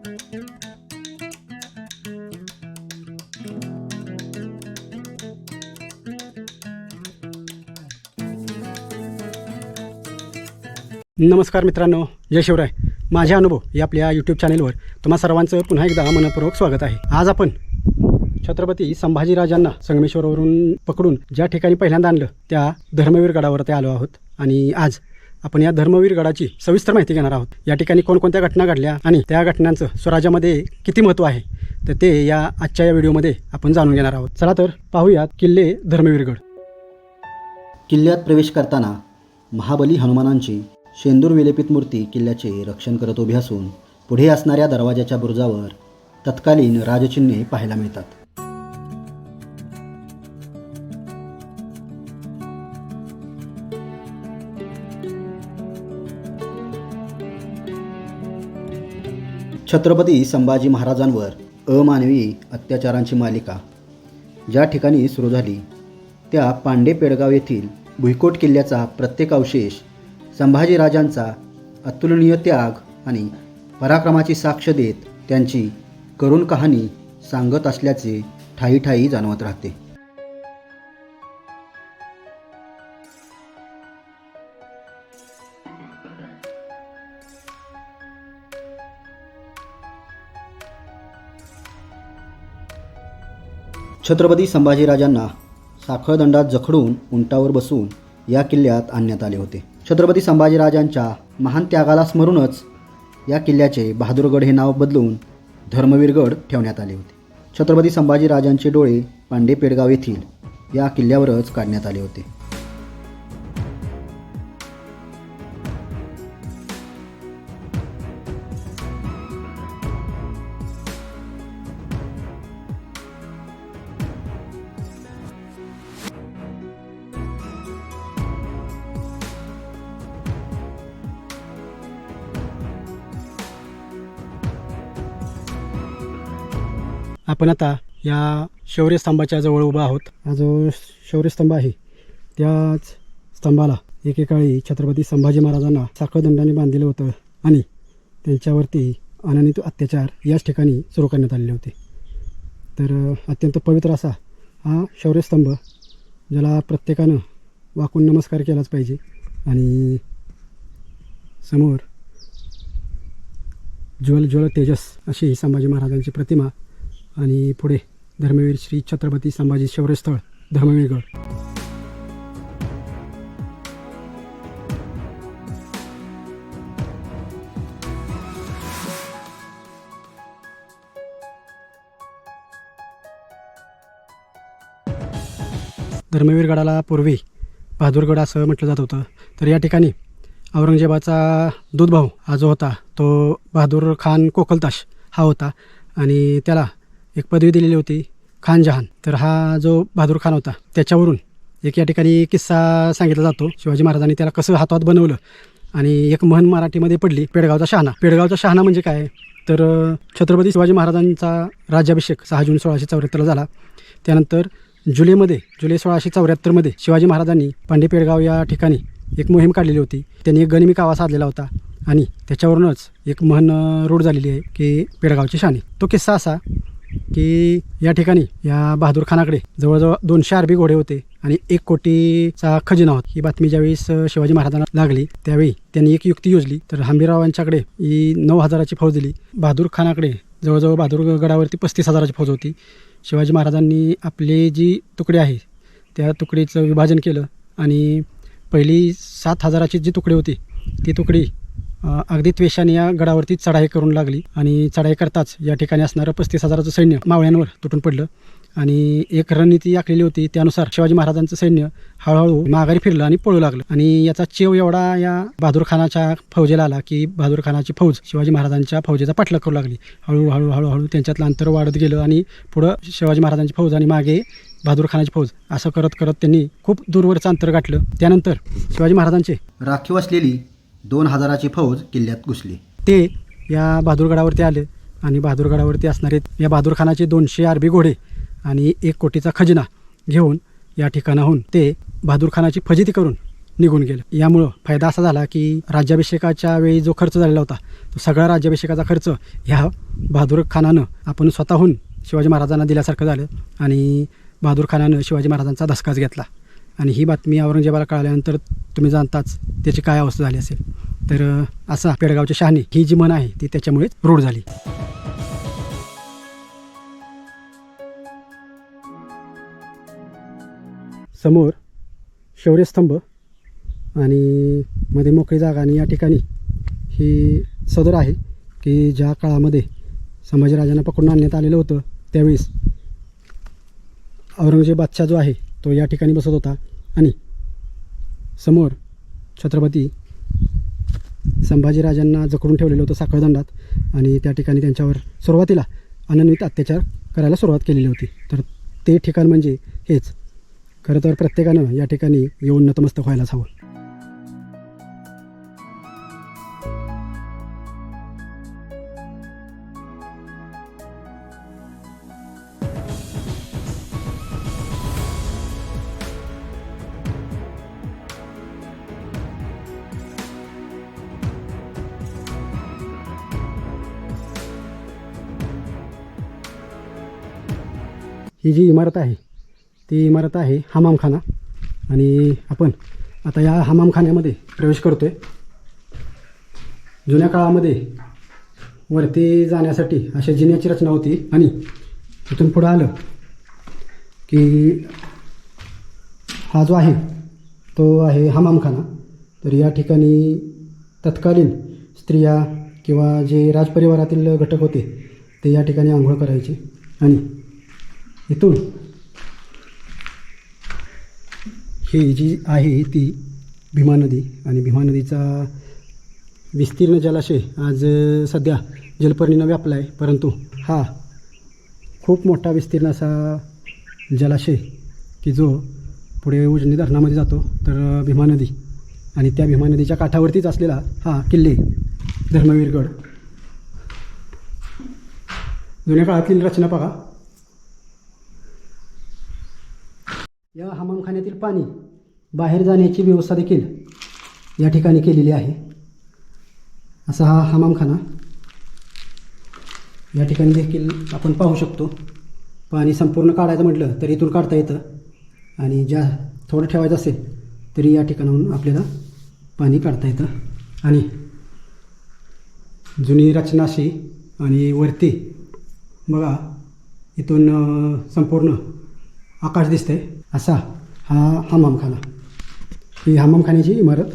नमस्कार मित्रांनो जय शिवराय. माझे अनुभव या आपल्या यूट्यूब चॅनेलवर तुम्हा सर्वांचं पुन्हा एकदा मनपूर्वक स्वागत आहे. आज आपण छत्रपती संभाजीराजांना संगमेश्वरवरून पकडून ज्या ठिकाणी पहिल्यांदा आणलं त्या धर्मवीर गडावर ते आलो आहोत. आणि आज आपण या धर्मवीर गडाची सविस्तर माहिती घेणार आहोत. या ठिकाणी कोणकोणत्या घटना घडल्या आणि त्या घटनांचं स्वराज्यामध्ये किती महत्त्व आहे तर ते या आजच्या या व्हिडिओमध्ये आपण जाणून घेणार आहोत. चला तर पाहूयात किल्ले धर्मवीरगड किल्ल्यात प्रवेश करताना महाबली हनुमानांची शेंदूर विलेपित मूर्ती किल्ल्याचे रक्षण करत उभी असून पुढे असणाऱ्या दरवाजाच्या बुरुजावर तत्कालीन राजचिन्हे पाहायला मिळतात. छत्रपती संभाजी महाराजांवर अमानवी अत्याचारांची मालिका. ज्या ठिकाणी सुरू झाली त्या पांडे पेडगाव येथील भुईकोट किल्ल्याचा प्रत्येक अवशेष संभाजीराजांचा अतुलनीय त्याग आणि पराक्रमाची साक्ष देत त्यांची करुण कहाणी सांगत असल्याचे ठाई ठाई जाणवत राहते. छत्रपती संभाजीराजांना साखळदंडात जखडून उंटावर बसून या किल्ल्यात आणण्यात आले होते. छत्रपती संभाजीराजांच्या महान त्यागाला स्मरूनच या किल्ल्याचे बहादूरगड हे नाव बदलून धर्मवीरगड ठेवण्यात आले होते. छत्रपती संभाजीराजांचे डोळे पांडे पेडगाव येथील या किल्ल्यावरच काढण्यात आले होते. आपण आता या शौर्यस्तंभाच्या जवळ उभा आहोत. हा जो शौर्यस्तंभ आहे त्याच स्तंभाला एकेकाळी छत्रपती संभाजी महाराजांना साखळदंडाने बांधलेलं होतं आणि त्यांच्यावरती अनानित अत्याचार याच ठिकाणी सुरू करण्यात आलेले होते. तर अत्यंत पवित्र असा हा शौर्यस्तंभ ज्याला प्रत्येकानं वाकून नमस्कार केलाच पाहिजे आणि समोर ज्वल ज्वल तेजस अशी संभाजी महाराजांची प्रतिमा आणि पुढे धर्मवीर श्री छत्रपती संभाजी शौर्यस्थळ धर्मवीरगड. धर्मवीरगडाला पूर्वी बहादूरगड असं म्हटलं जात होतं. तर या ठिकाणी औरंगजेबाचा दूधभाऊ हा जो होता तो बहादूर खान कोकलताश हा होता. आणि त्याला एक पदवी दिलेली होती खान जहान. तर हा जो बहादूर खान होता त्याच्यावरून एक या ठिकाणी किस्सा सांगितला जातो. शिवाजी महाराजांनी त्याला कसं हातात बनवलं आणि एक म्हण मराठीमध्ये पडली पेडगावचा शहाणा. पेडगावचा शहाणा म्हणजे काय? तर छत्रपती शिवाजी महाराजांचा राज्याभिषेक सहा जून सोळाशे चौऱ्याहत्तरला झाला. त्यानंतर जुलैमध्ये जुलै सोळाशे चौऱ्याहत्तरमध्ये शिवाजी महाराजांनी पांडे पेडगाव या ठिकाणी एक मोहीम काढलेली होती. त्यांनी एक गनिमी कावा साधलेला होता आणि त्याच्यावरूनच एक म्हण रूढ झालेली आहे की पेडगावची शाणी तो किस्सा असा की या ठिकाणी या बहादूर खानाकडे जवळजवळ दोनशे अरबी घोडे होते आणि एक कोटीचा खजिना होता. ही बातमी ज्यावेळेस शिवाजी महाराजांना लागली त्यावेळी त्यांनी एक युक्ती योजली. तर हंबीरावांच्याकडे ही नऊ हजाराची फौज दिली. बहादूर खानाकडे जवळजवळ बहादूर गडावरती पस्तीस हजाराची फौज होती. शिवाजी महाराजांनी आपली जी तुकडी आहे त्या तुकडीचं विभाजन केलं आणि पहिली सात हजाराची जी तुकडी होती ती तुकडी अगदी त्वेषाने या गडावरती चढाई करून लागली आणि चढाई करताच या ठिकाणी असणारं पस्तीस हजाराचं सैन्य मावळ्यांवर तुटून पडलं. आणि एक रणनीती आखलेली होती त्यानुसार शिवाजी महाराजांचं सैन्य हळूहळू माघारी फिरलं आणि पळू लागलं. आणि याचा चेव एवढा या बहादूर खानाच्या फौजेला आला की बहादूर खानाची फौज शिवाजी महाराजांच्या फौजेचा पाठलाग करू लागली. हळूहळू हळूहळू त्यांच्यातलं अंतर वाढत गेलं आणि पुढं शिवाजी महाराजांची फौज आणि मागे बहादूर खानाची फौज असं करत करत त्यांनी खूप दूरवरचं अंतर गाठलं. त्यानंतर शिवाजी महाराजांचे राखीव असलेली दोन हजाराची फौज किल्ल्यात घुसली. ते या बहादूरगडावरती आले आणि बहादूरगडावरती असणारे या बहादूरखानाचे दोनशे अरबी घोडे आणि एक कोटीचा खजिना घेऊन या ठिकाणाहून ते बहादूरखानाची फजिती करून निघून गेलं. यामुळं फायदा असा झाला की राज्याभिषेकाच्या वेळी जो खर्च झालेला होता तो सगळा राज्याभिषेकाचा खर्च ह्या बहादूर खानानं आपण स्वतःहून शिवाजी महाराजांना दिल्यासारखं झालं आणि बहादूर खानानं शिवाजी महाराजांचा धसकाच घेतला. आणि ही बातमी औरंगजेबाला कळाल्यानंतर तुम्ही जाणताच त्याची काय अवस्था झाली असेल. तर असा पेडगावची शहाणी ही जी मन आहे ती त्याच्यामुळेच रूढ झाली. समोर शौर्यस्तंभ आणि मध्ये मोकळी जागा आणि या ठिकाणी ही सदर आहे की ज्या काळामध्ये संभाजीराजांना पकडून आणण्यात आलेलं होतं त्यावेळेस औरंगजेब बादशाह जो आहे तो या ठिकाणी बसत होता. आणि समोर छत्रपती संभाजीराजांना जखडून ठेवलेलं होतं साखळदंडात आणि त्या ठिकाणी त्यांच्यावर सुरुवातीला अनन्वित अत्याचार करायला सुरुवात केलेली होती. तर ते ठिकाण म्हणजे हेच. खरं तर प्रत्येकानं या ठिकाणी येऊन नतमस्तक व्हायलाच हवं. ही जी इमारत आहे ती इमारत आहे हमामखाना. आणि आपण आता या हमामखान्यामध्ये प्रवेश करतो आहे जुन्या काळामध्ये वरती जाण्यासाठी अशा जिन्याची रचना होती आणि तिथून पुढं आलं की हा जो आहे तो आहे हमामखाना. तर या ठिकाणी तत्कालीन स्त्रिया किंवा जे राजपरिवारातील घटक होते ते या ठिकाणी आंघोळ करायचे आणि इथून. ही जी आहे ती भीमा नदी आणि भीमा नदीचा विस्तीर्ण जलाशय आज सध्या जलपर्णीनं व्यापला आहे परंतु हा खूप मोठा विस्तीर्ण असा जलाशय की जो पुढे उजनी धरणामध्ये जातो. तर भीमा नदी आणि त्या भीमा नदीच्या काठावरतीच असलेला हा किल्ले धर्मवीरगड. जुन्या काळातील रचना बघा. या हमामखान्यातील पाणी बाहेर जाण्याची व्यवस्था देखील या ठिकाणी केलेली आहे. असा हा हमामखाना या ठिकाणी देखील आपण पाहू शकतो. पाणी संपूर्ण काढायचं म्हटलं तर इथून काढता येतं आणि ज्या थोडं ठेवायचं असेल तरी या ठिकाणाहून आपल्याला पाणी काढता येतं. आणि जुनी रचना अशी आणि वरती बघा इथून संपूर्ण आकाश दिसतंय. असा हा हमामखाना ही हमामखान्याची इमारत.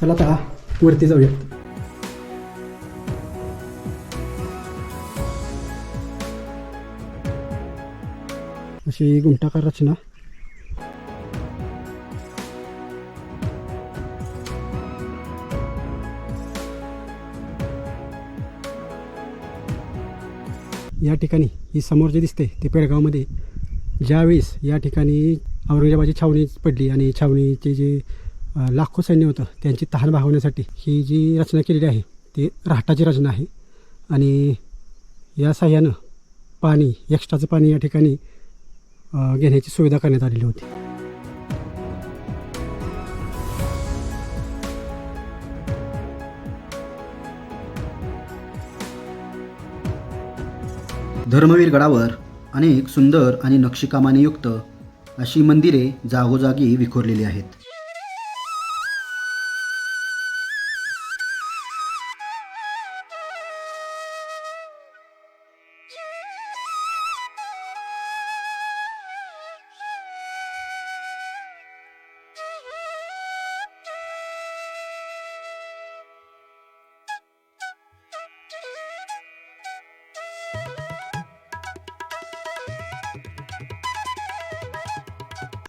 चला आता वरती जाऊयात. अशी घुमटाकार रचना. या ठिकाणी ही समोर जे दिसते ते पेडगावमध्ये. ज्यावेळेस या ठिकाणी औरंगजेबाची छावणी पडली आणि छावणीचे जे लाखो सैन्य होतं त्यांची तहान भागवण्यासाठी ही जी रचना केलेली आहे ती राहटाची रचना आहे. आणि या साह्यानं पाणी एक्स्ट्राचं पाणी या ठिकाणी घेण्याची सुविधा करण्यात आलेली होती. धर्मवीर गडावर अनेक सुंदर आणि नक्षीकामाने युक्त अशी मंदिरे जागोजागी विखुरलेली आहेत.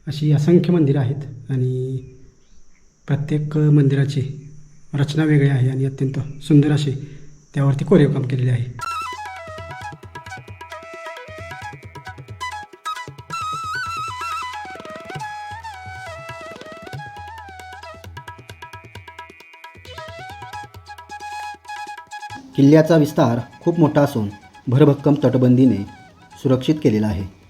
अशी असंख्य मंदिरं आहेत आणि प्रत्येक मंदिराची रचना वेगळी आहे आणि अत्यंत सुंदर अशी त्यावरती कोरीव काम केलेले आहे. किल्ल्याचा विस्तार खूप मोठा असून भरभक्कम तटबंदीने सुरक्षित केलेला आहे.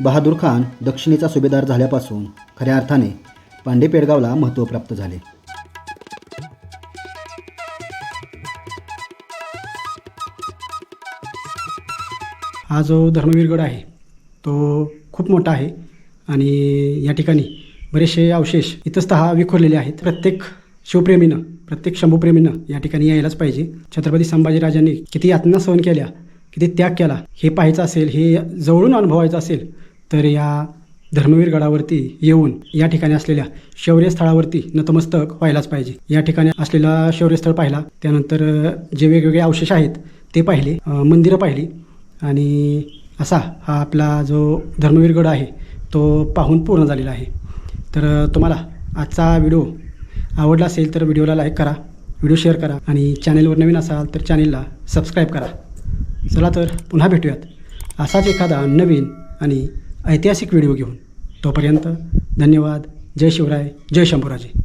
बहादूर खान दक्षिणेचा सुभेदार झाल्यापासून खऱ्या अर्थाने पांडे पेडगावला महत्त्व प्राप्त झाले. हा जो धर्मवीरगड आहे तो खूप मोठा आहे आणि या ठिकाणी बरेचसे अवशेष इतस्तः विखुरलेले आहेत. प्रत्येक शिवप्रेमीनं प्रत्येक शंभूप्रेमीनं या ठिकाणी यायलाच पाहिजे. छत्रपती संभाजीराजांनी किती यातना सहन केल्या किती त्याग केला हे पाहायचं असेल हे जवळून अनुभवायचं असेल तर या धर्मवीर गडावरती येऊन या ठिकाणी असलेल्या शौर्यस्थळावरती नतमस्तक व्हायलाच पाहिजे. या ठिकाणी असलेला शौर्यस्थळ पाहिला त्यानंतर जे वेगवेगळे अवशेष आहेत ते पाहिले मंदिरं पाहिली आणि असा हा आपला जो धर्मवीर गड आहे तो पाहून पूर्ण झालेला आहे. तर तुम्हाला आजचा व्हिडिओ आवडला असेल तर व्हिडिओला लाईक करा व्हिडिओ शेअर करा आणि चॅनेलवर नवीन असाल तर चॅनेलला सबस्क्राईब करा. चला तर पुन्हा भेटूयात. असाच एखादा नवीन आणि ऐतिहासिक व्हिडिओ घेऊन. तोपर्यंत धन्यवाद. जय शिवराय. जय शंभूराजे.